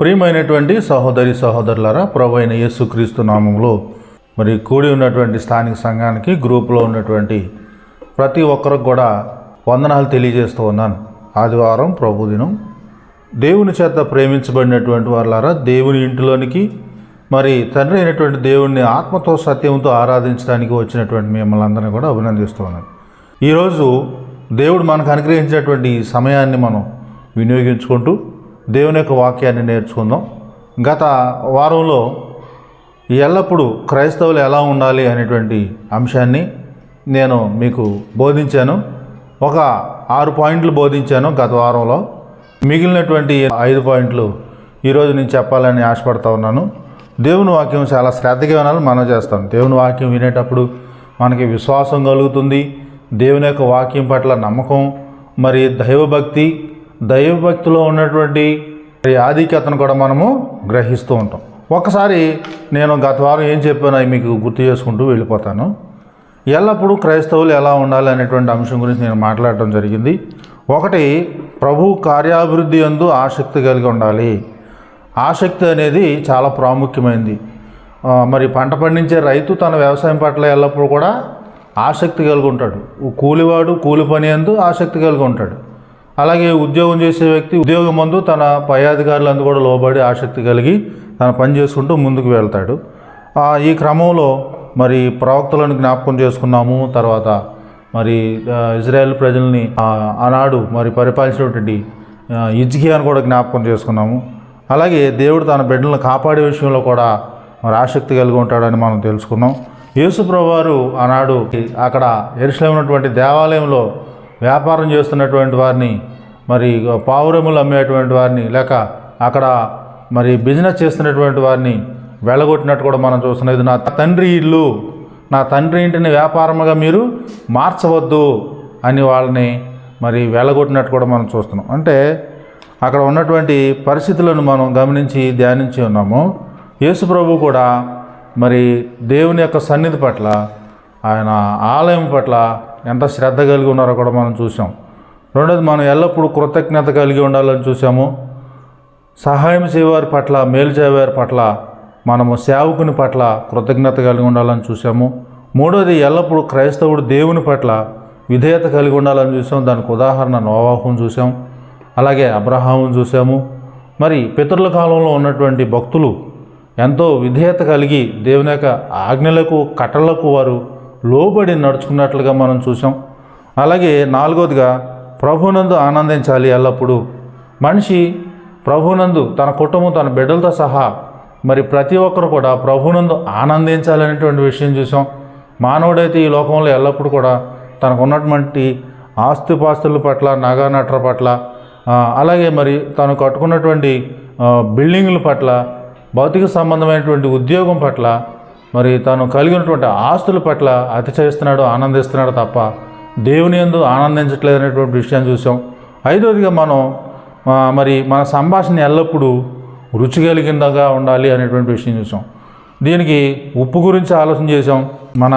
ప్రియమైనటువంటి సహోదరి సహోదరులారా ప్రభు అయిన యేసుక్రీస్తు నామంలో మరి కూడి ఉన్నటువంటి స్థానిక సంఘానికి గ్రూపులో ఉన్నటువంటి ప్రతి ఒక్కరికి కూడా వందనాలు తెలియజేస్తూ ఉన్నాను. ఆదివారం ప్రభు దినం. దేవుని చేత ప్రేమించబడినటువంటి వాళ్ళారా దేవుని ఇంటిలోనికి మరి తండ్రి అయినటువంటి దేవుణ్ణి ఆత్మతో సత్యంతో ఆరాధించడానికి వచ్చినటువంటి మిమ్మల్ని అందరినీ కూడా అభినందిస్తూ ఉన్నాను. ఈరోజు దేవుడు మనకు అనుగ్రహించినటువంటి ఈ సమయాన్ని మనం వినియోగించుకుంటూ దేవుని యొక్క వాక్యాన్ని నేర్చుకుందాం. గత వారంలో ఎల్లప్పుడూ క్రైస్తవులు ఎలా ఉండాలి అనేటువంటి అంశాన్ని నేను మీకు బోధించాను. ఒక ఆరు పాయింట్లు బోధించాను గత వారంలో. మిగిలినటువంటి ఐదు పాయింట్లు ఈరోజు నేను చెప్పాలని ఆశపడతా ఉన్నాను. దేవుని వాక్యం చాలా శ్రద్ధగా వినాలని మనం చేస్తాం. దేవుని వాక్యం వినేటప్పుడు మనకి విశ్వాసం కలుగుతుంది. దేవుని యొక్క వాక్యం పట్ల నమ్మకం మరి దైవభక్తి దైవభక్తిలో ఉన్నటువంటి ఆధిక్యతను కూడా మనము గ్రహిస్తూ ఉంటాం. ఒకసారి నేను గత వారం ఏం చెప్పానో అవి మీకు గుర్తు చేసుకుంటూ వెళ్ళిపోతాను. ఎల్లప్పుడూ క్రైస్తవులు ఎలా ఉండాలి అనేటువంటి అంశం గురించి నేను మాట్లాడటం జరిగింది. ఒకటి ప్రభు కార్యాభివృద్ధి అందు ఆసక్తి కలిగి ఉండాలి. ఆసక్తి అనేది చాలా ప్రాముఖ్యమైనది మరి పంట పండించే రైతు తన వ్యవసాయం పట్ల ఎల్లప్పుడూ కూడా ఆసక్తి కలిగి ఉంటాడు కూలివాడు కూలి పని అందు ఆసక్తి కలిగి ఉంటాడు అలాగే ఉద్యోగం చేసే వ్యక్తి ఉద్యోగం ముందు తన పై అధికారులందు కూడా లోబడి ఆసక్తి కలిగి తన పని చేసుకుంటూ ముందుకు వెళ్తాడు. ఈ క్రమంలో మరి ప్రవక్తలను జ్ఞాపకం చేసుకున్నాము. తర్వాత మరి ఇజ్రాయెల్ ప్రజల్ని ఆనాడు మరి పరిపాలించినటువంటి ఆ, ఇజ్కియాను కూడా జ్ఞాపకం చేసుకున్నాము. అలాగే దేవుడు తన బిడ్డలను కాపాడే విషయంలో కూడా మరి ఆసక్తి కలిగి ఉంటాడని మనం తెలుసుకున్నాం. యేసుప్రభువారు ఆనాడు అక్కడ ఎరుసలేమైనటువంటి దేవాలయంలో వ్యాపారం చేస్తున్నటువంటి వారిని మరి పావురములు అమ్మేటువంటి వారిని లేక అక్కడ మరి బిజినెస్ చేస్తున్నటువంటి వారిని వెళ్ళగొట్టినట్టు కూడా మనం చూస్తున్నాం. ఇది నా తండ్రి ఇల్లు. నా తండ్రి ఇంటిని వ్యాపారముగా మీరు మార్చవద్దు అని వాళ్ళని మరి వెళ్ళగొట్టినట్టు కూడా మనం చూస్తున్నాం. అంటే అక్కడ ఉన్నటువంటి పరిస్థితులను మనం గమనించి ధ్యానించి ఉన్నాము. యేసు ప్రభు కూడా మరి దేవుని యొక్క సన్నిధి పట్ల ఆయన ఆలయం పట్ల ఎంత శ్రద్ధ కలిగి ఉన్నారో కూడా మనం చూసాం రెండోది మనం ఎల్లప్పుడూ కృతజ్ఞత కలిగి ఉండాలని చూసాము సహాయం చేయవారి పట్ల మేలు చేయవారి పట్ల మనము సేవకుని పట్ల కృతజ్ఞత కలిగి ఉండాలని చూసాము మూడోది ఎల్లప్పుడూ క్రైస్తవుడు దేవుని పట్ల విధేయత కలిగి ఉండాలని చూసాం దానికి ఉదాహరణ నోవాహును చూసాం అలాగే అబ్రహామును చూసాము మరి పితరుల కాలంలో ఉన్నటువంటి భక్తులు ఎంతో విధేయత కలిగి దేవుని యొక్క ఆజ్ఞలకు కట్టలకు వారు లోబడి నడుచుకున్నట్లుగా మనం చూసాం అలాగే నాలుగోదిగా ప్రభునందు ఆనందించాలి ఎల్లప్పుడూ. మనిషి ప్రభునందు తన కుటుంబం తన బిడ్డలతో సహా మరి ప్రతి ఒక్కరు కూడా ప్రభునందు ఆనందించాలనేటువంటి విషయం చూసాం. మానవుడైతే ఈ లోకంలో ఎల్లప్పుడూ కూడా తనకు ఉన్నటువంటి ఆస్తిపాస్తుల పట్ల నగానట్ర పట్ల అలాగే మరి తను కట్టుకున్నటువంటి బిల్డింగుల పట్ల భౌతిక సంబంధమైనటువంటి ఉద్యోగం పట్ల మరి తాను కలిగినటువంటి ఆస్తుల పట్ల అతిశయిస్తున్నాడు ఆనందిస్తున్నాడు తప్ప దేవుని ఎందు ఆనందించట్లేదు అనేటువంటి విషయాన్ని చూసాం. ఐదోదిగా మనం మరి మన సంభాషణ ఎల్లప్పుడూ రుచి కలిగిందగా ఉండాలి అనేటువంటి విషయం చూసాం. దీనికి ఉప్పు గురించి ఆలోచన చేసాం మన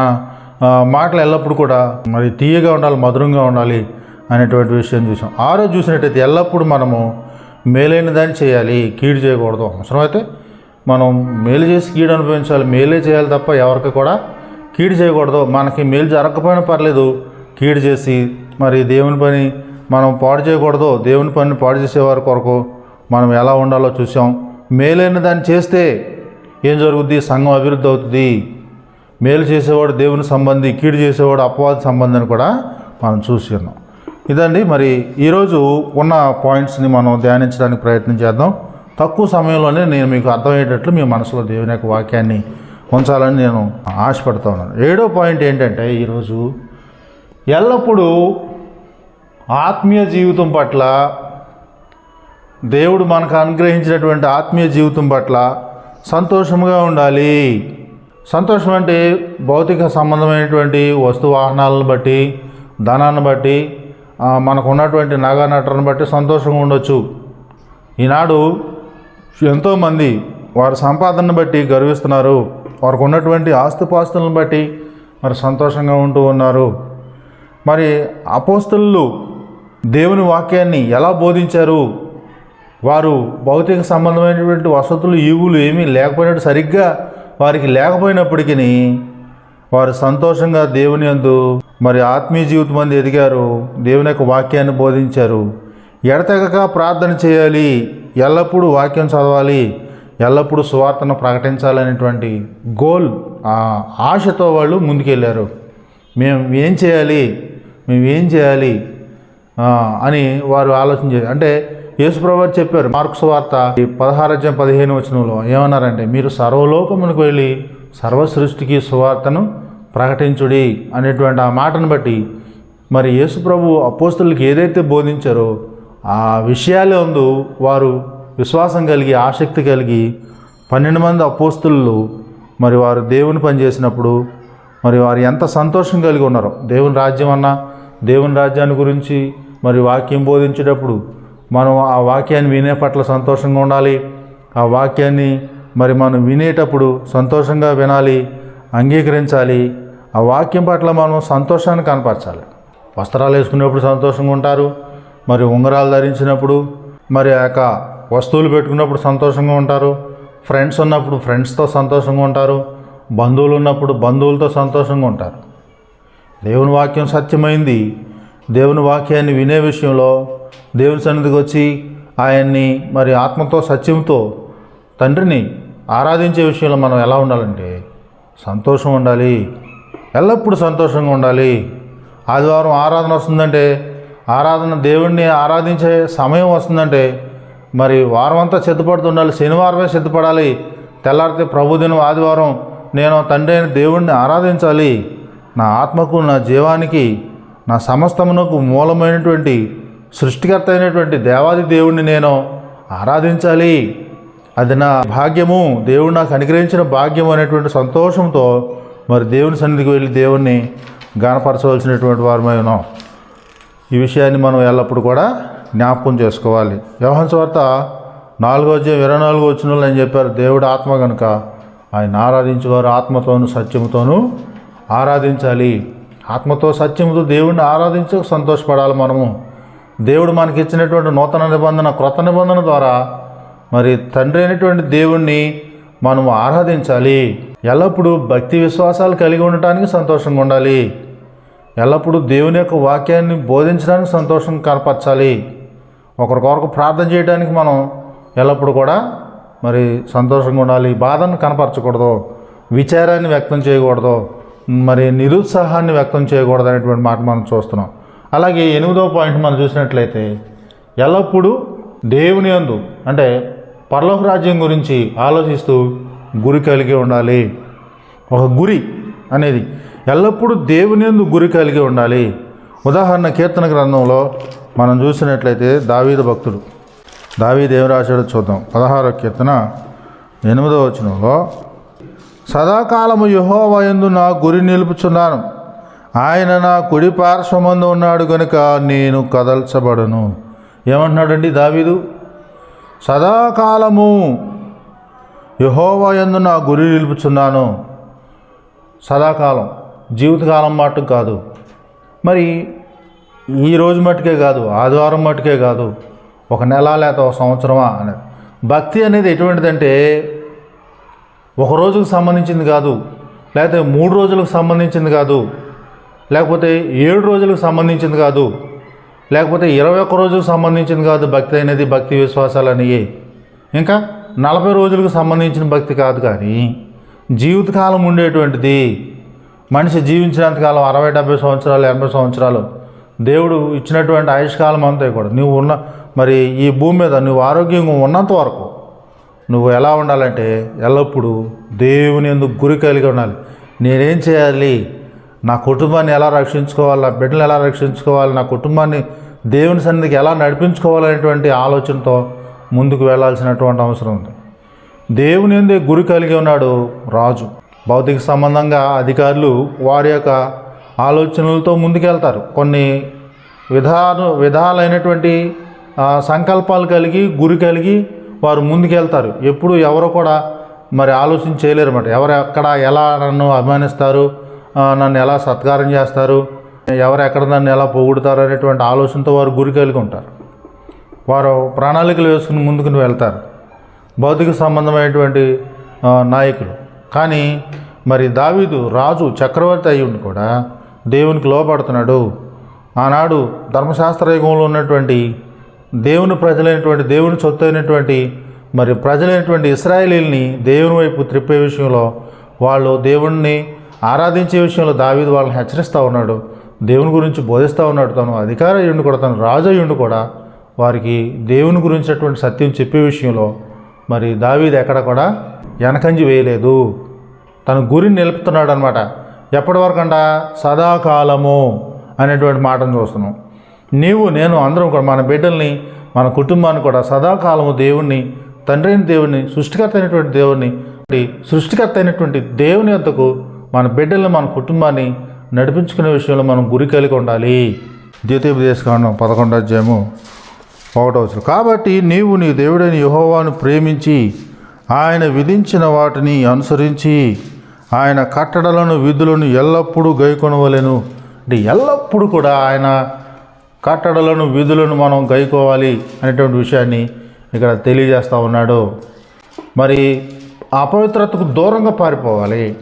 మాటలు ఎల్లప్పుడూ కూడా మరి తీయగా ఉండాలి మధురంగా ఉండాలి అనేటువంటి విషయం చూసాం. ఆరో చూసినట్టయితే ఎల్లప్పుడూ మనము మేలైన దాన్ని చేయాలి కీడు చేయకూడదు. అవసరమైతే మనం మేలు చేసి కీడు అనుభవించాలి. మేలే చేయాలి తప్ప ఎవరికి కూడా కీడు చేయకూడదు. మనకి మేలు జరగకపోయినా పర్లేదు. కీడు చేసి మరి దేవుని పని మనం పాడు చేయకూడదు. దేవుని పని పాడు చేసేవారి కొరకు మనం ఎలా ఉండాలో చూసాం మేలైన దాన్ని చేస్తే ఏం జరుగుద్ది? సంఘం అభివృద్ధి అవుతుంది. మేలు చేసేవాడు దేవుని సంబంధి కీడు చేసేవాడు అపవాద సంబంధి అని కూడా మనం చూసి ఉన్నాం ఇదండి మరి ఈరోజు ఉన్న పాయింట్స్ని మనం ధ్యానించడానికి ప్రయత్నం చేద్దాం. తక్కువ సమయంలోనే నేను మీకు అర్థమయ్యేటట్లు మీ మనసులో దేవుని యొక్క వాక్యాన్ని ఉంచాలని నేను ఆశపడుతూ ఉన్నాను. ఏడో పాయింట్ ఏంటంటే ఈరోజు ఎల్లప్పుడూ ఆత్మీయ జీవితం పట్ల దేవుడు మనకు అనుగ్రహించినటువంటి ఆత్మీయ జీవితం పట్ల సంతోషంగా ఉండాలి. సంతోషం అంటే భౌతిక సంబంధమైనటువంటి వస్తు వాహనాలను బట్టి ధనాన్ని బట్టి మనకు ఉన్నటువంటి నగ నటనను బట్టి సంతోషంగా ఉండొచ్చు. ఈనాడు ఎంతోమంది వారి సంపాదనను బట్టి గర్విస్తున్నారు. వారికి ఉన్నటువంటి ఆస్తిపాస్తులను బట్టి మరి సంతోషంగా ఉంటూ ఉన్నారు. మరి అపోస్తులు దేవుని వాక్యాన్ని ఎలా బోధించారు? వారు భౌతిక సంబంధమైనటువంటి వసతులు ఈవులు ఏమీ లేకపోయినట్టు సరిగ్గా వారికి లేకపోయినప్పటికీ వారు సంతోషంగా దేవుని యందు మరి ఆత్మీయ జీవితం మంది ఎదిగారు దేవుని యొక్క వాక్యాన్ని బోధించారు. ఎడతెగక ప్రార్థన చేయాలి ఎల్లప్పుడూ వాక్యం చదవాలి ఎల్లప్పుడూ సువార్తను ప్రకటించాలనేటువంటి గోల్ ఆశతో వాళ్ళు ముందుకెళ్ళారు. మేము ఏం చేయాలి? మేము ఏం చేయాలి అని వారు ఆలోచన చేయాలి అంటే యేసుప్రభు చెప్పారు మార్క్స్ వార్త ఈ పదహారధ్యాయం పదిహేను వచనంలో ఏమన్నారంటే మీరు సర్వలోకమునకు వెళ్ళి సర్వ సృష్టికి సువార్తను ప్రకటించుడి అనేటువంటి ఆ మాటను బట్టి మరి యేసుప్రభు అపోస్తులకి ఏదైతే బోధించారో ఆ విషయాలే ఉందు వారు విశ్వాసం కలిగి ఆసక్తి కలిగి పన్నెండు మంది అపోస్తులు మరి వారు దేవుని పని చేసినప్పుడు మరి వారు ఎంత సంతోషం కలిగి ఉన్నారో దేవుని రాజ్యం అన్నా దేవుని రాజ్యాన్ని గురించి మరి వాక్యం బోధించేటప్పుడు మనం ఆ వాక్యాన్ని వినే పట్ల సంతోషంగా ఉండాలి. ఆ వాక్యాన్ని మరి మనం వినేటప్పుడు సంతోషంగా వినాలి అంగీకరించాలి. ఆ వాక్యం పట్ల మనం సంతోషాన్ని కనపరచాలి. వస్త్రాలు వేసుకున్నప్పుడు సంతోషంగా ఉంటారు. మరి ఉంగరాలు ధరించినప్పుడు మరి ఆ యొక్క వస్తువులు పెట్టుకున్నప్పుడు సంతోషంగా ఉంటారు. ఫ్రెండ్స్ ఉన్నప్పుడు ఫ్రెండ్స్తో సంతోషంగా ఉంటారు. బంధువులు ఉన్నప్పుడు బంధువులతో సంతోషంగా ఉంటారు. దేవుని వాక్యం సత్యమైంది. దేవుని వాక్యాన్ని వినే విషయంలో దేవుని సన్నిధికి వచ్చి ఆయన్ని మరి ఆత్మతో సత్యంతో తండ్రిని ఆరాధించే విషయంలో మనం ఎలా ఉండాలంటే సంతోషం ఉండాలి. ఎల్లప్పుడూ సంతోషంగా ఉండాలి. ఆదివారం ఆరాధన వస్తుందంటే ఆరాధన దేవుణ్ణి ఆరాధించే సమయం వస్తుందంటే మరి వారం అంతా సిద్ధపడుతుండాలి శనివారమే సిద్ధపడాలి. తెల్లారితే ప్రభుదినం ఆదివారం నేను తండ్రి అయిన దేవుణ్ణి ఆరాధించాలి. నా ఆత్మకు నా జీవానికి నా సమస్తమునకు మూలమైనటువంటి సృష్టికర్త అయినటువంటి దేవాది దేవుణ్ణి నేను ఆరాధించాలి. అది నా భాగ్యము. దేవుడు నాకు అనుగ్రహించిన భాగ్యం అనేటువంటి సంతోషంతో మరి దేవుని సన్నిధికి వెళ్ళి దేవుణ్ణి గానపరచవలసినటువంటి వారమై ఉన్నాం. ఈ విషయాన్ని మనం ఎల్లప్పుడూ కూడా జ్ఞాపకం చేసుకోవాలి. వ్యవహార వార్త నాలుగో అధ్యాయం ఇరవై నాలుగో వచ్చిన అని చెప్పారు? దేవుడు ఆత్మ కనుక ఆయన ఆరాధించేవారు ఆత్మతోనూ సత్యముతోనూ ఆరాధించాలి. ఆత్మతో సత్యముతో దేవుడిని ఆరాధించి సంతోషపడాలి మనము. దేవుడు మనకి ఇచ్చినటువంటి నూతన నిబంధన క్రొత్త నిబంధన ద్వారా మరి తండ్రి అయినటువంటి దేవుణ్ణి మనం ఆరాధించాలి. ఎల్లప్పుడూ భక్తి విశ్వాసాలు కలిగి ఉండటానికి సంతోషంగా ఉండాలి. ఎల్లప్పుడూ దేవుని యొక్క వాక్యాన్ని బోధించడానికి సంతోషం కనపరచాలి. ఒకరికొరకు ప్రార్థన చేయడానికి మనం ఎల్లప్పుడూ కూడా మరి సంతోషంగా ఉండాలి. బాధను కనపరచకూడదు. విచారాన్ని వ్యక్తం చేయకూడదు. మరి నిరుత్సాహాన్ని వ్యక్తం చేయకూడదు అనేటువంటి మాట మనం చూస్తున్నాం. అలాగే ఎనిమిదవ పాయింట్ మనం చూసినట్లయితే ఎల్లప్పుడూ దేవుని యందు అంటే పరలోక రాజ్యం గురించి ఆలోచిస్తూ గురి కలిగి ఉండాలి. ఒక గురి అనేది ఎల్లప్పుడూ దేవుని యందు గురి కలిగి ఉండాలి. ఉదాహరణ కీర్తన గ్రంథంలో మనం చూసినట్లయితే దావీద భక్తుడు. దావీ ఏం చూద్దాం. పదహారో కీర్తన ఎనిమిదవ వచనంలో సదాకాలము యహోవయందు నా గురి నిలుపుచున్నాను. ఆయన నా కుడి పార్శ్వమందు ఉన్నాడు గనుక నేను కదల్చబడను. ఏమంటున్నాడండి దావీదు? సదాకాలము యహోవయందు నా గురి నిలుపుచున్నాను. సదాకాలం జీవితకాలం మట్టుకు కాదు. మరి ఈ రోజు మట్టుకే కాదు ఆదివారం మట్టుకే కాదు ఒక నెల లేక ఒక సంవత్సరమా అనేది భక్తి అనేది ఎటువంటిదంటే ఒక రోజుకు సంబంధించింది కాదు లేకపోతే మూడు రోజులకు సంబంధించింది కాదు లేకపోతే ఏడు రోజులకు సంబంధించింది కాదు లేకపోతే ఇరవై ఒక్క రోజులకు సంబంధించింది కాదు భక్తి అనేది భక్తి విశ్వాసాలు అనేవి ఇంకా నలభై రోజులకు సంబంధించిన భక్తి కాదు కానీ జీవితకాలం ఉండేటువంటిది. మనిషి జీవించినంతకాలం అరవై డెబ్బై సంవత్సరాలు ఎనభై సంవత్సరాలు దేవుడు ఇచ్చినటువంటి ఆయుష్కాలం అంతా కూడా. నువ్వు ఉన్న మరి ఈ భూమి మీద నువ్వు ఆరోగ్యంగా ఉన్నంత వరకు నువ్వు ఎలా ఉండాలంటే ఎల్లప్పుడూ దేవుని ఎందుకు గురి కలిగి ఉండాలి. నేనేం చేయాలి? నా కుటుంబాన్ని ఎలా రక్షించుకోవాలి? నా బిడ్డలు ఎలా రక్షించుకోవాలి? నా కుటుంబాన్ని దేవుని సన్నిధికి ఎలా నడిపించుకోవాలనేటువంటి ఆలోచనతో ముందుకు వెళ్ళాల్సినటువంటి అవసరం ఉంది. దేవుని ఎందే గురి కలిగి ఉన్నాడు రాజు. భౌతిక సంబంధంగా అధికారులు వారి యొక్క ఆలోచనలతో ముందుకెళ్తారు. కొన్ని విధాన విధాలైనటువంటి సంకల్పాలు కలిగి గురి కలిగి వారు ముందుకెళ్తారు. ఎప్పుడు ఎవరు కూడా మరి ఆలోచన చేయలేరు అనమాట ఎవరు ఎక్కడ ఎలా నన్ను అభిమానిస్తారు? నన్ను ఎలా సత్కారం చేస్తారు? ఎవరు ఎక్కడ నన్ను ఎలా పొగుడుతారు అనేటువంటి ఆలోచనతో వారు గురి కలిగి ఉంటారు. వారు ప్రణాళికలు వేసుకుని ముందుకుని వెళ్తారు. భౌతిక సంబంధమైనటువంటి నాయకులు. కానీ మరి దావీదు రాజు చక్రవర్తి అయ్యుండి కూడా దేవునికి లోపడుతున్నాడు ఆనాడు ధర్మశాస్త్ర యుగంలో ఉన్నటువంటి దేవుని ప్రజలైనటువంటి దేవుని సొత్తు అయినటువంటి మరి ప్రజలైనటువంటి ఇస్రాయేలీల్ని దేవుని వైపు త్రిప్పే విషయంలో వాళ్ళు దేవుణ్ణి ఆరాధించే విషయంలో దావీదు వాళ్ళని హెచ్చరిస్తూ ఉన్నాడు. దేవుని గురించి బోధిస్తూ ఉన్నాడు. తను అధికార అయ్యుండి కూడా తను రాజు అయ్యుండి కూడా వారికి దేవుని గురించినటువంటి సత్యం చెప్పే విషయంలో మరి దావీదు ఎక్కడ కూడా వెనకంజి వేయలేదు. తన గురిని నిలుపుతున్నాడు అనమాట ఎప్పటి అంట సదాకాలము అనేటువంటి మాటను చూస్తున్నాం. నీవు నేను అందరం కూడా మన బిడ్డల్ని మన కుటుంబాన్ని కూడా సదాకాలము దేవుణ్ణి తండ్రి అయిన దేవుణ్ణి సృష్టికర్త అయినటువంటి దేవుణ్ణి సృష్టికర్త అయినటువంటి దేవుని వద్దకు మన బిడ్డల్ని మన కుటుంబాన్ని నడిపించుకునే విషయంలో మనం గురి కలిగి ఉండాలి. ద్వితీయోపదేశకాండం పదకొండో అధ్యాయము ఒకటవచ్చు కాబట్టి నీవు నీ దేవుడైన యుహోవాను ప్రేమించి ఆయన విధించిన వాటిని అనుసరించి ఆయన కట్టడలను విధులను ఎల్లప్పుడూ గైకొనవలెను. అంటే ఎల్లప్పుడూ కూడా ఆయన కట్టడలను విధులను మనం గైకోవాలి అనేటువంటి విషయాన్ని ఇక్కడ తెలియజేస్తూ ఉన్నాడు. మరి అపవిత్రతకు దూరంగా పారిపోవాలి.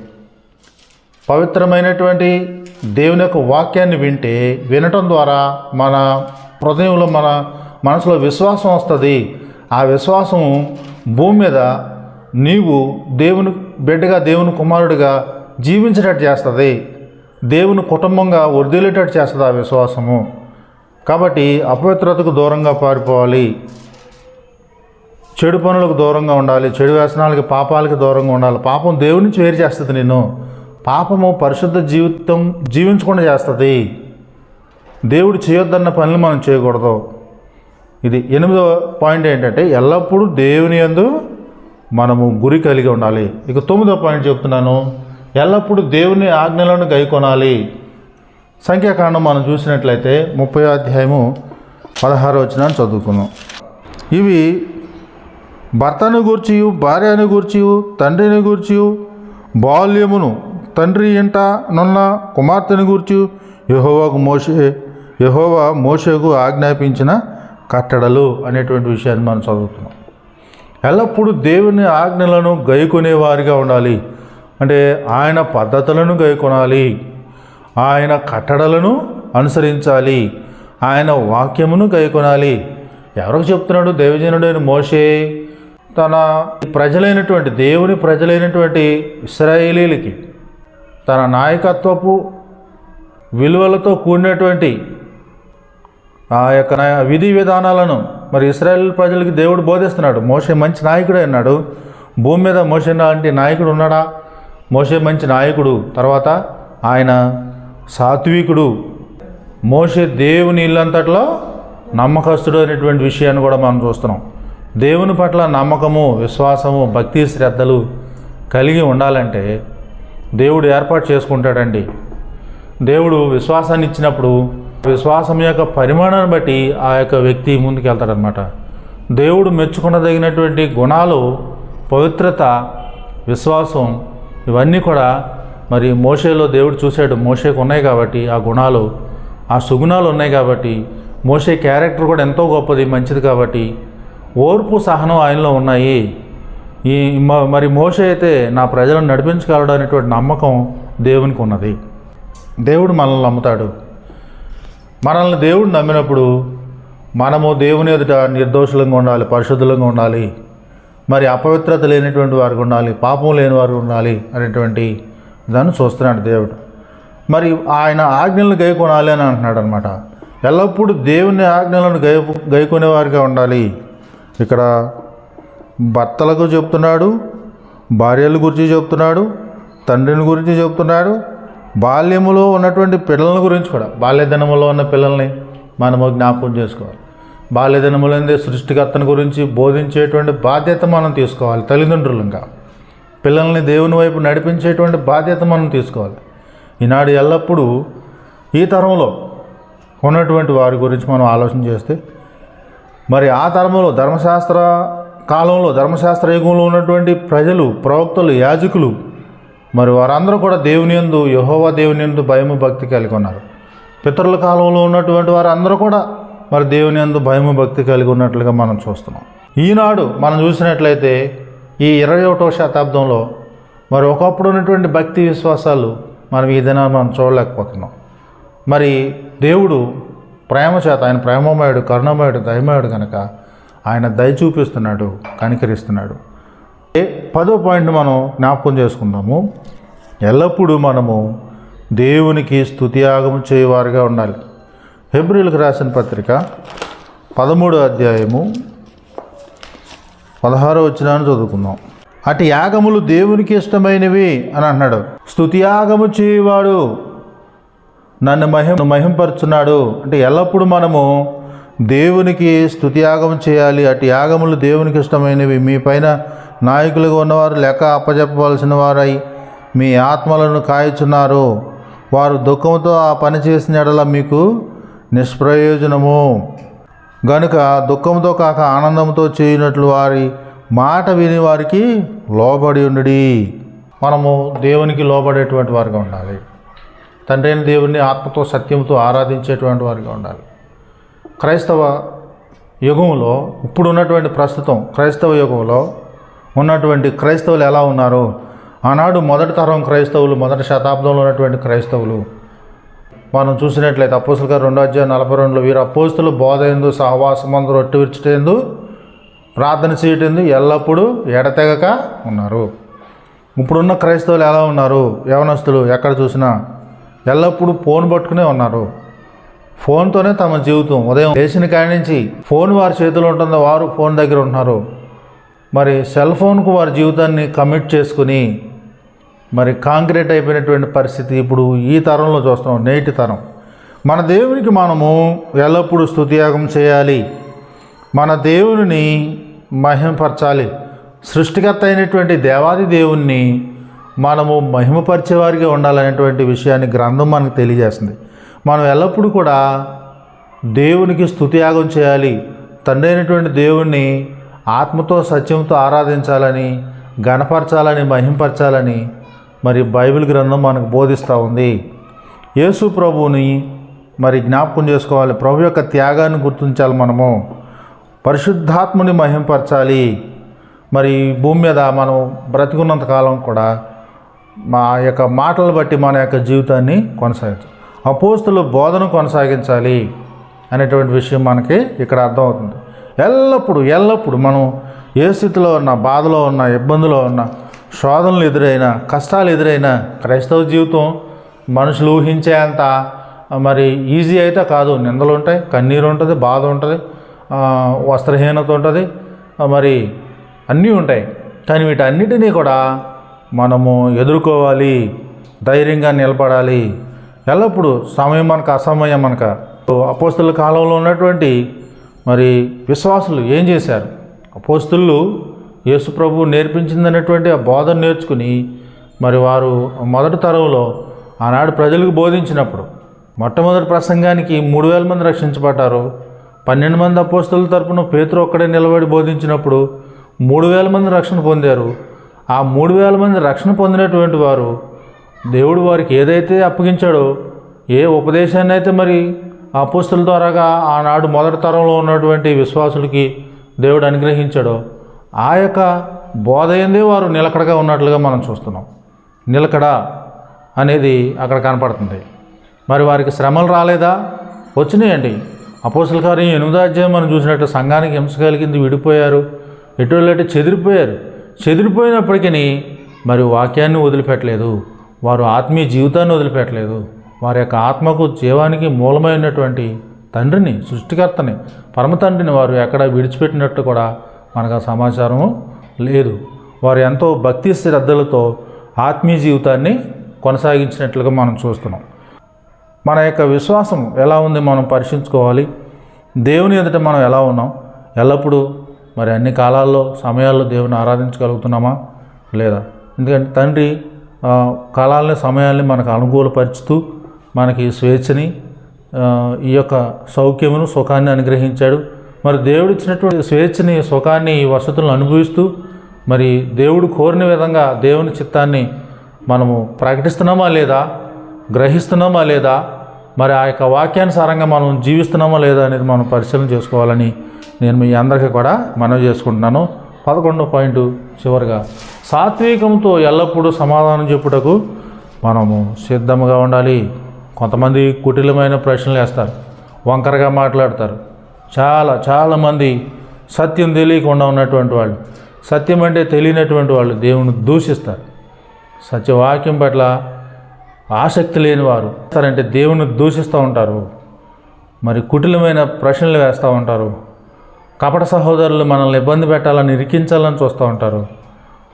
పవిత్రమైనటువంటి దేవుని యొక్క వాక్యాన్ని వింటే వినటం ద్వారా మన హృదయంలో మన మనసులో విశ్వాసం వస్తుంది. ఆ విశ్వాసం భూమి మీద నీవు దేవుని బిడ్డగా దేవుని కుమారుడిగా జీవించేటట్టు చేస్తుంది. దేవుని కుటుంబంగా వర్దిలేటట్టు చేస్తుంది ఆ విశ్వాసము. కాబట్టి అపవిత్రతకు దూరంగా పారిపోవాలి. చెడు పనులకు దూరంగా ఉండాలి. చెడు వ్యసనాలకి పాపాలకి దూరంగా ఉండాలి. పాపం దేవుని నుంచి వేరు చేస్తుంది నేను పాపము పరిశుద్ధ జీవితం జీవించకుండా చేస్తుంది. దేవుడు చేయొద్దన్న పనులు మనం చేయకూడదు. ఇది ఎనిమిదవ పాయింట్ ఏంటంటే ఎల్లప్పుడూ దేవుని యందు మనము గురి కలిగి ఉండాలి. ఇక తొమ్మిదవ పాయింట్ చెప్తున్నాను. ఎల్లప్పుడూ దేవుని ఆజ్ఞలను గైకొనాలి. సంఖ్యాకాండం మనం చూసినట్లయితే ముప్పై అధ్యాయము పదహారు వచ్చిన చదువుకున్నాం. ఇవి భర్తను గూర్చియు భార్యను గూర్చియు తండ్రిని గూర్చియు బాల్యమును తండ్రి ఇంట నున్న కుమార్తెను గూర్చి యహోవాకు మోసే యహోవా మోషకు ఆజ్ఞాపించిన కట్టడలు అనేటువంటి విషయాన్ని మనం చదువుతున్నాం ఎల్లప్పుడూ దేవుని ఆజ్ఞలను గైకొనేవారిగా ఉండాలి. అంటే ఆయన పద్ధతులను గైకొనాలి. ఆయన కట్టడలను అనుసరించాలి. ఆయన వాక్యమును గైకొనాలి. ఎవరికి చెప్తున్నాడు? దైవజనుడైన మోషే. తన ప్రజలైనటువంటి దేవుని ప్రజలైనటువంటి ఇస్రాయేలీలకి తన నాయకత్వపు విలువలతో కూడినటువంటి ఆ యొక్క విధి విధానాలను మరి ఇస్రాయేల్ ప్రజలకి దేవుడు బోధిస్తున్నాడు. మోసే మంచి నాయకుడే అన్నాడు. భూమి మీద మోసే లాంటి నాయకుడు ఉన్నాడా? మోసే మంచి నాయకుడు. తర్వాత ఆయన సాత్వికుడు. మోసే దేవుని ఇల్లంతట్లో నమ్మకస్తుడు అనేటువంటి విషయాన్ని కూడా మనం చూస్తున్నాం. దేవుని పట్ల నమ్మకము విశ్వాసము భక్తి శ్రద్ధలు కలిగి ఉండాలంటే దేవుడు ఏర్పాటు చేసుకుంటాడండి. దేవుడు విశ్వాసాన్ని ఇచ్చినప్పుడు విశ్వాసం యొక్క పరిమాణాన్ని బట్టి ఆ యొక్క వ్యక్తి ముందుకు వెళ్తాడనమాట దేవుడు మెచ్చుకునదగినటువంటి గుణాలు పవిత్రత విశ్వాసం ఇవన్నీ కూడా మరి మోషేలో దేవుడు చూశాడు మోషేకు ఉన్నాయి కాబట్టి ఆ గుణాలు ఆ సుగుణాలు ఉన్నాయి కాబట్టి మోషే క్యారెక్టర్ కూడా ఎంతో గొప్పది మంచిది కాబట్టి ఓర్పు సహనం ఆయనలో ఉన్నాయి. ఈ మ- మరి మోషే అయితే నా ప్రజలను నడిపించగలడు అనేటువంటి నమ్మకం దేవునికి ఉన్నది. దేవుడు మనల్ని నమ్ముతాడు. మనల్ని దేవుడు నమ్మినప్పుడు మనము దేవుని ఎదుట నిర్దోషులంగా ఉండాలి పరిశుద్ధులంగా ఉండాలి. మరి అపవిత్రత లేనటువంటి వారికి ఉండాలి పాపం లేని వారు ఉండాలి అనేటువంటి దాన్ని చూస్తున్నాడు దేవుడు. మరి ఆయన ఆజ్ఞలను గైకొనాలి అని అంటున్నాడు అనమాట ఎల్లప్పుడూ దేవుని ఆజ్ఞలను గై గైకొనేవారిగా ఉండాలి. ఇక్కడ భర్తలకు చెప్తున్నాడు భార్యల గురించి చెప్తున్నాడు తండ్రిని గురించి చెప్తున్నాడు బాల్యములో ఉన్నటువంటి పిల్లల గురించి కూడా. బాల్యదినములో ఉన్న పిల్లల్ని మనము జ్ఞాపకం చేసుకోవాలి. బాల్యదినములందే సృష్టికర్తను గురించి బోధించేటువంటి బాధ్యత మనం తీసుకోవాలి తల్లిదండ్రులంగా. పిల్లల్ని దేవుని వైపు నడిపించేటువంటి బాధ్యత మనం తీసుకోవాలి. ఈనాడు ఎల్లప్పుడూ ఈ తరంలో ఉన్నటువంటి వారి గురించి మనం ఆలోచన చేస్తే మరి ఆ తరంలో ధర్మశాస్త్ర కాలంలో ధర్మశాస్త్ర యుగంలో ఉన్నటువంటి ప్రజలు ప్రవక్తలు యాజకులు మరి వారందరూ కూడా దేవుని యందు యహోవా దేవుని యందు భయము భక్తి కలిగి ఉన్నారు. పితరుల కాలంలో ఉన్నటువంటి వారు అందరూ కూడా మరి దేవుని ఎందు భయము భక్తి కలిగి ఉన్నట్లుగా మనం చూస్తున్నాం. ఈనాడు మనం చూసినట్లయితే ఈ ఇరవై ఒకటో శతాబ్దంలో మరి ఒకప్పుడు ఉన్నటువంటి భక్తి విశ్వాసాలు మనం ఈ దినాన్ని మనం చూడలేకపోతున్నాం. మరి దేవుడు ప్రేమ చేత ఆయన ప్రేమమయుడు కరుణమయుడు దయమయుడు కనుక ఆయన దయ చూపిస్తున్నాడు కనికరిస్తున్నాడు. ఏ పదో పాయింట్ మనం జ్ఞాపకం చేసుకుందాము. ఎల్లప్పుడూ మనము దేవునికి స్తుతియాగము చేయవారుగా ఉండాలి. ఫిబ్రిల్కి రాసిన పత్రిక పదమూడో అధ్యాయము పదహారో వచ్చినాన్ని చదువుకుందాం. అటు యాగములు దేవునికి ఇష్టమైనవి అని అంటున్నాడు స్థుతియాగము చేయవాడు నన్ను మహిమ మహింపరుచున్నాడు. అంటే ఎల్లప్పుడూ మనము దేవునికి స్థుతియాగం చేయాలి. అటు యాగములు దేవునికి ఇష్టమైనవి. మీ పైన నాయకులుగా ఉన్నవారు లెక్క అప్పజెప్పవలసిన వారై మీ ఆత్మలను కాయచున్నారు. వారు దుఃఖంతో ఆ పని చేసిన ఎడల మీకు నిష్ప్రయోజనము. గనుక దుఃఖంతో కాక ఆనందంతో చేయనట్లు వారి మాట విని వారికి లోబడి ఉండడి. మనము దేవునికి లోబడేటువంటి వారిగా ఉండాలి. తండ్రి అయిన ఆత్మతో సత్యంతో ఆరాధించేటువంటి వారిగా ఉండాలి. క్రైస్తవ యుగంలో ఇప్పుడు ఉన్నటువంటి ప్రస్తుతం క్రైస్తవ యుగంలో ఉన్నటువంటి క్రైస్తవులు ఎలా ఉన్నారు? ఆనాడు మొదటి తరం క్రైస్తవులు మొదటి శతాబ్దంలో ఉన్నటువంటి క్రైస్తవులు మనం చూసినట్లయితే అపోస్తుల గారు రెండో అధ్యాయం నలభై రెండులో వీరు అపోస్తులు బోధ ఎందు సహవాసమందు రొట్టె విడిచిటేందు ప్రార్థన చేయటందు ఎల్లప్పుడూ ఎడతెగక ఉన్నారు. ఇప్పుడున్న క్రైస్తవులు ఎలా ఉన్నారు? యవనస్తులు ఎక్కడ చూసినా ఎల్లప్పుడూ ఫోన్ పట్టుకునే ఉన్నారు. ఫోన్తోనే తమ జీవితం ఉదయం లేచిన కాడి నుంచి ఫోన్ వారి చేతిలో ఉంటుందో వారు ఫోన్ దగ్గర ఉంటున్నారు. మరి సెల్ ఫోన్కు వారి జీవితాన్ని కమిట్ చేసుకుని మరి కాంక్రీట్ అయిపోయినటువంటి పరిస్థితి ఇప్పుడు ఈ తరంలో చూస్తున్నాం నేటి తరం. మన దేవునికి మనము ఎల్లప్పుడూ స్థుతియాగం చేయాలి. మన దేవుని మహిమపరచాలి. సృష్టికర్త అయినటువంటి దేవాది దేవుణ్ణి మనము మహిమపరిచేవారిగా ఉండాలనేటువంటి విషయాన్ని గ్రంథం మనకు తెలియజేస్తుంది. మనం ఎల్లప్పుడూ కూడా దేవునికి స్థుతియాగం చేయాలి. తండ్రి అయినటువంటి దేవుణ్ణి ఆత్మతో సత్యంతో ఆరాధించాలని గణపరచాలని మహింపరచాలని మరి బైబిల్ గ్రంథం మనకు బోధిస్తూ ఉంది. యేసు ప్రభువుని మరి జ్ఞాపకం చేసుకోవాలి. ప్రభు యొక్క త్యాగాన్ని గుర్తించాలి మనము. పరిశుద్ధాత్ముని మహింపరచాలి. మరి భూమి మీద మనం బ్రతికున్నంత కాలం కూడా మా యొక్క మాటలు బట్టి మన యొక్క జీవితాన్ని కొనసాగించాలి అపోస్తులు బోధన కొనసాగించాలి అనేటువంటి విషయం మనకి ఇక్కడ అర్థమవుతుంది. ఎల్లప్పుడూ ఎల్లప్పుడూ మనం ఏ స్థితిలో ఉన్న బాధలో ఉన్న ఇబ్బందులో ఉన్న శోధనలు ఎదురైనా కష్టాలు ఎదురైనా క్రైస్తవ జీవితం మనుషులు ఊహించేంత మరి ఈజీ అయితే కాదు. నిందలు ఉంటాయి కన్నీరు ఉంటుంది బాధ ఉంటుంది వస్త్రహీనత ఉంటుంది మరి అన్నీ ఉంటాయి. కానీ వీటన్నిటినీ కూడా మనము ఎదుర్కోవాలి ధైర్యంగా నిలబడాలి. ఎల్లప్పుడూ సమయం మనకు అసమయం మనక. అపోస్తుల కాలంలో ఉన్నటువంటి మరి విశ్వాసులు ఏం చేశారు? అపోస్తులు యేసుప్రభు నేర్పించిందనేటువంటి ఆ బోధన నేర్చుకుని మరి వారు మొదటి తరంలో ఆనాడు ప్రజలకు బోధించినప్పుడు మొట్టమొదటి ప్రసంగానికి మూడు వేల మంది రక్షించబడ్డారు. పన్నెండు మంది అపోస్తుల తరపున పేతురు ఒక్కడే నిలబడి బోధించినప్పుడు మూడు వేల మంది రక్షణ పొందారు. ఆ మూడు వేల మంది రక్షణ పొందినటువంటి వారు దేవుడు వారికి ఏదైతే అప్పగించాడో ఏ ఉపదేశాన్ని అయితే మరి అపోస్తుల ద్వారాగా ఆనాడు మొదటి తరంలో ఉన్నటువంటి విశ్వాసులకి దేవుడు అనుగ్రహించాడో ఆ యొక్క బోధ ఏందే వారు నిలకడగా ఉన్నట్లుగా మనం చూస్తున్నాం. నిలకడ అనేది అక్కడ కనపడుతుంది. మరి వారికి శ్రమలు రాలేదా? వచ్చినాయండి. అపోసల కార్యం ఎనిమిదో అధ్యాయం మనం చూసినట్టు సంఘానికి హింస కలిగింది విడిపోయారు. ఎటువంటి చెదిరిపోయారు. చెదిరిపోయినప్పటికీ మరి వాక్యాన్ని వదిలిపెట్టలేదు. వారు ఆత్మీయ జీవితాన్ని వదిలిపెట్టలేదు. వారి యొక్క ఆత్మకు జీవానికి మూలమైనటువంటి తండ్రిని సృష్టికర్తని పరమ తండ్రిని వారు ఎక్కడ విడిచిపెట్టినట్టు కూడా మనకు ఆ సమాచారము లేదు. వారు ఎంతో భక్తి శ్రద్ధలతో ఆత్మీయ జీవితాన్ని కొనసాగించినట్లుగా మనం చూస్తున్నాం. మన యొక్క విశ్వాసం ఎలా ఉంది మనం పరీక్షించుకోవాలి? దేవుని ఎదుట మనం ఎలా ఉన్నాం? ఎల్లప్పుడూ మరి అన్ని కాలాల్లో సమయాల్లో దేవుని ఆరాధించగలుగుతున్నామా? లేదా? ఎందుకంటే తండ్రి కాలాలని సమయాల్ని మనకు అనుకూలపరుచుతూ మనకి స్వేచ్ఛని ఈ యొక్క సౌఖ్యమును సుఖాన్ని అనుగ్రహించాడు. మరి దేవుడు ఇచ్చినటువంటి స్వేచ్ఛని సుఖాన్ని ఈ వసతులను అనుభవిస్తూ మరి దేవుడు కోరిన విధంగా దేవుని చిత్తాన్ని మనము ప్రకటిస్తున్నామా లేదా గ్రహిస్తున్నామా లేదా మరి ఆ యొక్క వాక్యానుసారంగా మనం జీవిస్తున్నామా లేదా అనేది మనం పరిశీలన చేసుకోవాలని నేను మీ అందరికీ కూడా మనవి చేసుకుంటున్నాను. పదకొండో పాయింట్ చివరిగా సాత్వికంతో ఎల్లప్పుడూ సమాధానం చెప్పుటకు మనము సిద్ధంగా ఉండాలి. కొంతమంది కుటిలమైన ప్రశ్నలు వేస్తారు వంకరగా మాట్లాడతారు. చాలా చాలామంది సత్యం తెలియకుండా ఉన్నటువంటి వాళ్ళు. సత్యం అంటే తెలియనటువంటి వాళ్ళు దేవుని దూషిస్తారు. సత్యవాక్యం పట్ల ఆసక్తి లేని వారు అంటే దేవుని దూషిస్తూ ఉంటారు. మరి కుటిలమైన ప్రశ్నలు వేస్తూ ఉంటారు. కపట సహోదరులు మనల్ని ఇబ్బంది పెట్టాలని ఇరికించాలని చూస్తూ ఉంటారు.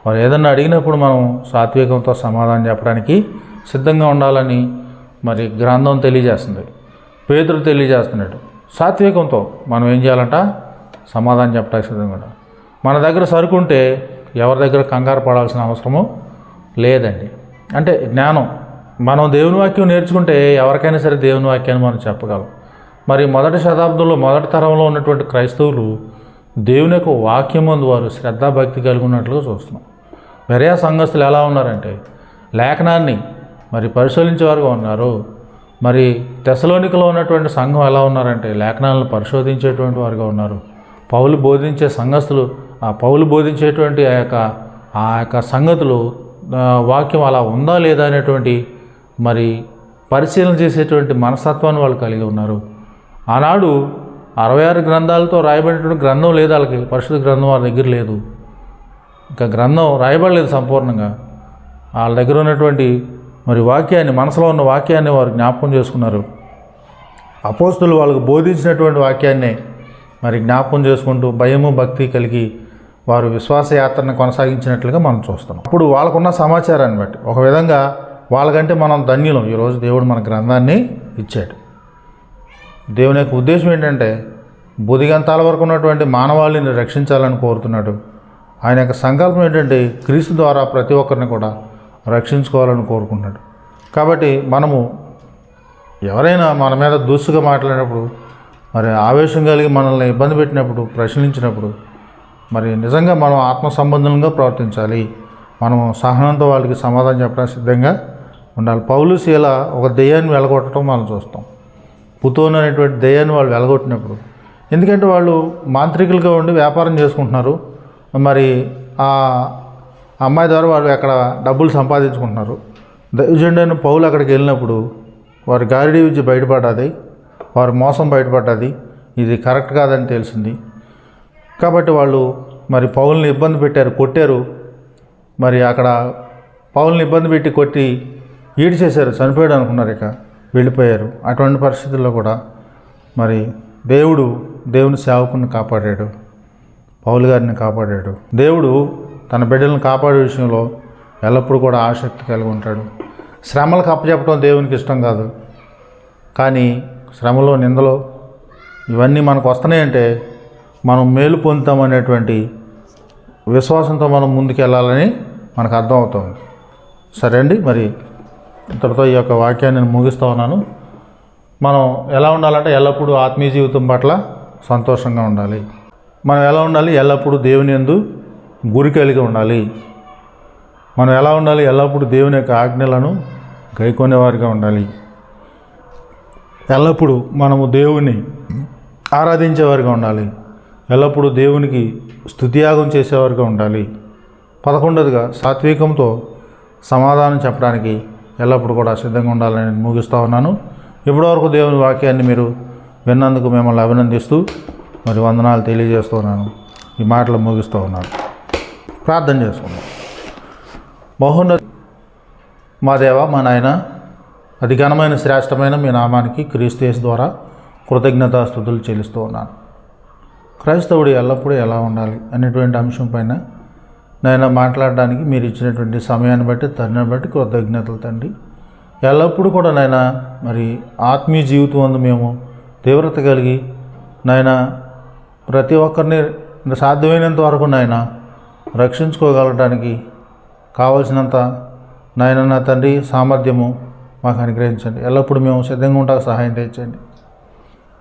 వారు ఏదన్నా అడిగినప్పుడు మనం సాత్వికంతో సమాధానం చెప్పడానికి సిద్ధంగా ఉండాలని మరి గ్రంథం తెలియజేస్తుంది. పేదలు తెలియజేస్తున్నాడు. సాత్వికంతో మనం ఏం చేయాలంట? సమాధానం చెప్పడానికి కూడా మన దగ్గర సరుకుంటే ఎవరి దగ్గర కంగారు పడాల్సిన అవసరము లేదండి. అంటే జ్ఞానం మనం దేవుని వాక్యం నేర్చుకుంటే ఎవరికైనా సరే దేవుని వాక్యాన్ని మనం చెప్పగలం. మరి మొదటి శతాబ్దంలో మొదటి తరంలో ఉన్నటువంటి క్రైస్తవులు దేవుని యొక్క వాక్యం ముందు వారు శ్రద్ధాభక్తి కలిగి ఉన్నట్లుగా చూస్తున్నాం. వెరయా సంఘస్థులు ఎలా ఉన్నారంటే లేఖనాన్ని మరి పరిశీలించేవారుగా ఉన్నారు. మరి తెసలోనికలో ఉన్నటువంటి సంఘం ఎలా ఉన్నారంటే లేఖనాలను పరిశోధించేటువంటి వారుగా ఉన్నారు. పౌలు బోధించే సంఘస్థులు ఆ పౌలు బోధించేటువంటి ఆ యొక్క ఆ యొక్క సంగతులు వాక్యం అలా ఉందా లేదా అనేటువంటి మరి పరిశీలన చేసేటువంటి మనస్తత్వాన్ని వాళ్ళు కలిగి ఉన్నారు. ఆనాడు అరవై ఆరు గ్రంథాలతో రాయబడినటువంటి గ్రంథం లేదు వాళ్ళకి పరిశుద్ధ గ్రంథం వాళ్ళ దగ్గర లేదు. ఇంకా గ్రంథం రాయబడలేదు సంపూర్ణంగా. వాళ్ళ దగ్గర ఉన్నటువంటి మరి వాక్యాన్ని మనసులో ఉన్న వాక్యాన్ని వారు జ్ఞాపకం చేసుకున్నారు. అపోస్తులు వాళ్ళకు బోధించినటువంటి వాక్యాన్ని మరి జ్ఞాపకం చేసుకుంటూ భయము భక్తి కలిగి వారు విశ్వాస యాత్రను కొనసాగించినట్లుగా మనం చూస్తున్నాం. అప్పుడు వాళ్ళకున్న సమాచారాన్ని బట్టి ఒక విధంగా వాళ్ళకంటే మనం ధన్యులం. ఈరోజు దేవుడు మన గ్రంథాన్ని ఇచ్చాడు. దేవుని యొక్క ఉద్దేశం ఏంటంటే బుధిగంతాల వరకు ఉన్నటువంటి మానవాళిని రక్షించాలని కోరుతున్నాడు. ఆయన యొక్క సంకల్పం ఏంటంటే క్రీస్తు ద్వారా ప్రతి ఒక్కరిని కూడా రక్షించుకోవాలని కోరుకుంటున్నాడు. కాబట్టి మనము ఎవరైనా మన మీద దుస్తుగా మాట్లాడినప్పుడు మరి ఆవేశం కలిగి మనల్ని ఇబ్బంది పెట్టినప్పుడు ప్రశ్నించినప్పుడు మరి నిజంగా మనం ఆత్మ సంబంధంగా ప్రవర్తించాలి. మనం సహనంతో వాళ్ళకి సమాధానం చెప్పడానికి సిద్ధంగా ఉండాలి. పౌలు శీల ఒక దెయ్యాన్ని వెలగొట్టడం మనం చూస్తాం. పుతోన్ అనేటువంటి దెయ్యాన్ని వాళ్ళు వెలగొట్టినప్పుడు. ఎందుకంటే వాళ్ళు మాంత్రికులుగా ఉండి వ్యాపారం చేసుకుంటున్నారు. మరి ఆ అమ్మాయి ద్వారా వాళ్ళు అక్కడ డబ్బులు సంపాదించుకుంటున్నారు. దైవజెండైన పౌలు అక్కడికి వెళ్ళినప్పుడు వారి గారిడి విద్య బయటపడ్డది వారి మోసం బయటపడ్డది. ఇది కరెక్ట్ కాదని తెలిసింది. కాబట్టి వాళ్ళు మరి పౌల్ని ఇబ్బంది పెట్టారు కొట్టారు. మరి అక్కడ పౌల్ని ఇబ్బంది పెట్టి కొట్టి ఈడి చేశారు చనిపోయాడు అనుకున్నారు ఇక. వెళ్ళిపోయారు. అటువంటి పరిస్థితుల్లో కూడా మరి దేవుడు దేవుని సేవకుని కాపాడాడు. పౌలు గారిని కాపాడాడు. దేవుడు తన బిడ్డలను కాపాడే విషయంలో ఎల్లప్పుడూ కూడా ఆసక్తి కలిగి ఉంటాడు. శ్రమలకు అప్పచెప్పడం దేవునికి ఇష్టం కాదు. కానీ శ్రమలో నిందలో ఇవన్నీ మనకు వస్తున్నాయంటే మనం మేలు పొందుతామనేటువంటి విశ్వాసంతో మనం ముందుకెళ్ళాలని మనకు అర్థమవుతుంది. సరే అండి మరి ఇంతటితో ఈ యొక్క వాక్యాన్ని నేను ముగిస్తూ ఉన్నాను. మనం ఎలా ఉండాలంటే ఎల్లప్పుడూ ఆత్మీయ జీవితం పట్ల సంతోషంగా ఉండాలి. మనం ఎలా ఉండాలి? ఎల్లప్పుడూ దేవుని ఎందు గురి కలిగి ఉండాలి. మనం ఎలా ఉండాలి? ఎల్లప్పుడూ దేవుని యొక్క ఆజ్ఞలను గైకొనేవారిగా ఉండాలి. ఎల్లప్పుడూ మనము దేవుని ఆరాధించేవారిగా ఉండాలి. ఎల్లప్పుడూ దేవునికి స్తుతియాగం చేసేవారిగా ఉండాలి. పదకొండదిగా సాత్వికంతో సమాధానం చెప్పడానికి ఎల్లప్పుడూ కూడా సిద్ధంగా ఉండాలని ముగిస్తూ ఉన్నాను. ఇప్పటివరకు దేవుని వాక్యాన్ని మీరు విన్నందుకు మిమ్మల్ని అభినందిస్తూ మరి వందనాలు తెలియజేస్తున్నాను ఈ మాటలు ముగిస్తూ ఉన్నాను. ప్రార్థన చేసుకుందాం. మహోన్నత మా దేవ మా నాయన అతి ఘనమైన శ్రేష్టమైన మీ నామానికి క్రీస్తుయేసు ద్వారా కృతజ్ఞతాస్థుతులు చెల్లిస్తూ ఉన్నాను. క్రైస్తవుడు ఎల్లప్పుడూ ఎలా ఉండాలి అనేటువంటి అంశం పైన నేను మాట్లాడడానికి మీరు ఇచ్చినటువంటి సమయాన్ని బట్టి తరుణాన్ని బట్టి కృతజ్ఞతలు తండ్రి. ఎల్లప్పుడూ కూడా నాయన మరి ఆత్మీయ జీవితం అందు మేము తీవ్రత కలిగి నాయన ప్రతి ఒక్కరిని సాధ్యమైనంత వరకు నాయన రక్షించుకోగలగడానికి కావలసినంత నాయన నా తండ్రి సామర్థ్యము మాకు అనుగ్రహించండి. ఎల్లప్పుడూ మేము సిద్ధంగా ఉంటాక సహాయం తెచ్చండి.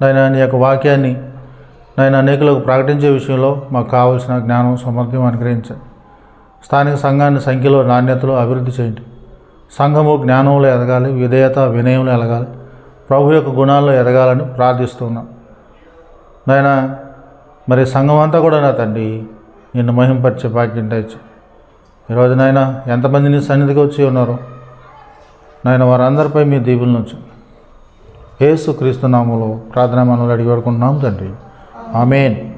నాయన నీ యొక్క వాక్యాన్ని నాయన అనేకులకు ప్రకటించే విషయంలో మాకు కావలసిన జ్ఞానం సమర్థ్యం అనుగ్రహించండి. స్థానిక సంఘాన్ని సంఖ్యలో నాణ్యతలో అభివృద్ధి చేయండి. సంఘము జ్ఞానంలో ఎదగాలి విధేయత వినయంలో ఎదగాలి ప్రభు యొక్క గుణాల్లో ఎదగాలని ప్రార్థిస్తున్నాం. నాయన మరి సంఘం అంతా కూడా నా తండ్రి నిన్ను మహింపరిచే భాగ్యం దయచు ఈరోజు నాయన ఎంతమంది నీ సన్నిధికి వచ్చి ఉన్నారు? నాయన వారందరిపై మీ దీవుల నుంచి. ఏసు క్రీస్తు నామంలో ప్రార్థన మనలు అడిగి పెడుకుంటున్నాం తండ్రి. ఆమెన్.